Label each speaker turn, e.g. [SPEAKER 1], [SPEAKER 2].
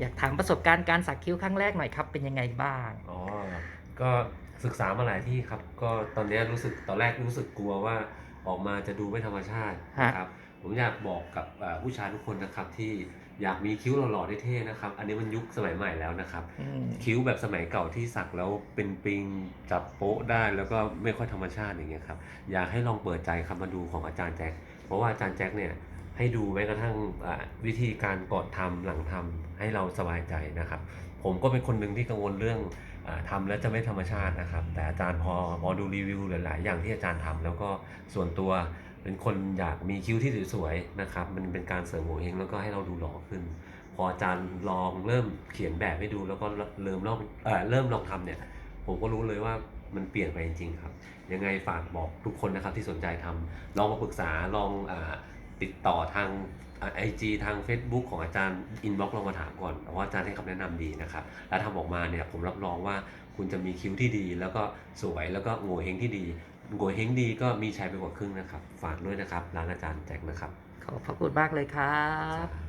[SPEAKER 1] อยากถามประสบการณ์การสักคิ้วครั้งแรกหน่อยครับเป็นยังไงบ้าง
[SPEAKER 2] อ๋อ ก็ศึกษามาหลายที่ครับ ก็ตอนเนี้ยรู้สึกตอนแรกรู้สึกกลัวว่าออกมาจะดูไม่ธรรมชาติ
[SPEAKER 1] ฮะ
[SPEAKER 2] นะครับ ผมอยากบอกกับอ่าผู้ชายทุกคนนะครับที่อยากมีคิ้วหล่อๆเท่ๆนะครับ อันนี้มันยุคสมัยใหม่แล้วนะครับ
[SPEAKER 1] อืม
[SPEAKER 2] คิ้วแบบสมัยเก่าที่สักแล้วเป็นปิงจับโป๊ะได้แล้วก็ไม่ค่อยธรรมชาติอย่างเงี้ยครับ อยากให้ลองเปิดใจครับมาดูของอาจารย์แจ็ค เพราะว่าอาจารย์แจ็คเนี่ย ให้ดูแม้กระทั่งวิธีการก่อนทำหลังทำให้เราสบายใจนะครับ ผมก็เป็นคนหนึ่งที่กังวลเรื่องอาทำแล้วจะไม่ธรรมชาตินะครับ แต่อาจารย์พอพอดูรีวิวหลาย ๆ อย่างที่อาจารย์ทำแล้วก็ส่วนตัวเป็นคนอยากมีคิ้วที่สวยๆนะครับ มันเป็นการเสริมโงเฮงแล้วก็ให้เราดูหล่อขึ้น พออาจารย์ลองเริ่มเขียนแบบให้ดูแล้วก็เริ่มลองเออเริ่มลองทำเนี่ย ผมก็รู้เลยว่ามันเปลี่ยนไปจริงๆครับ ยังไงฝากบอกทุกคนนะครับที่สนใจทำลองมาปรึกษาลองอา ติดต่อทางไอจีทาง Facebook ของอาจารย์อินบ็อกลองมาถามก่อนเพราะว่าอาจารย์ให้คำแนะนำดีนะครับ แล้วทำออกมาเนี่ยผมรับรองว่าคุณจะมีคิ้วที่ดี แล้วก็สวยแล้วก็โง่เฮงที่ดีโง่เฮงดีก็มีชัยไปกว่าครึ่งนะครับ ฝากด้วยนะครับ ร้านอาจารย์แจ็คนะครับ
[SPEAKER 1] ขอบพระคุณมากเลยครับ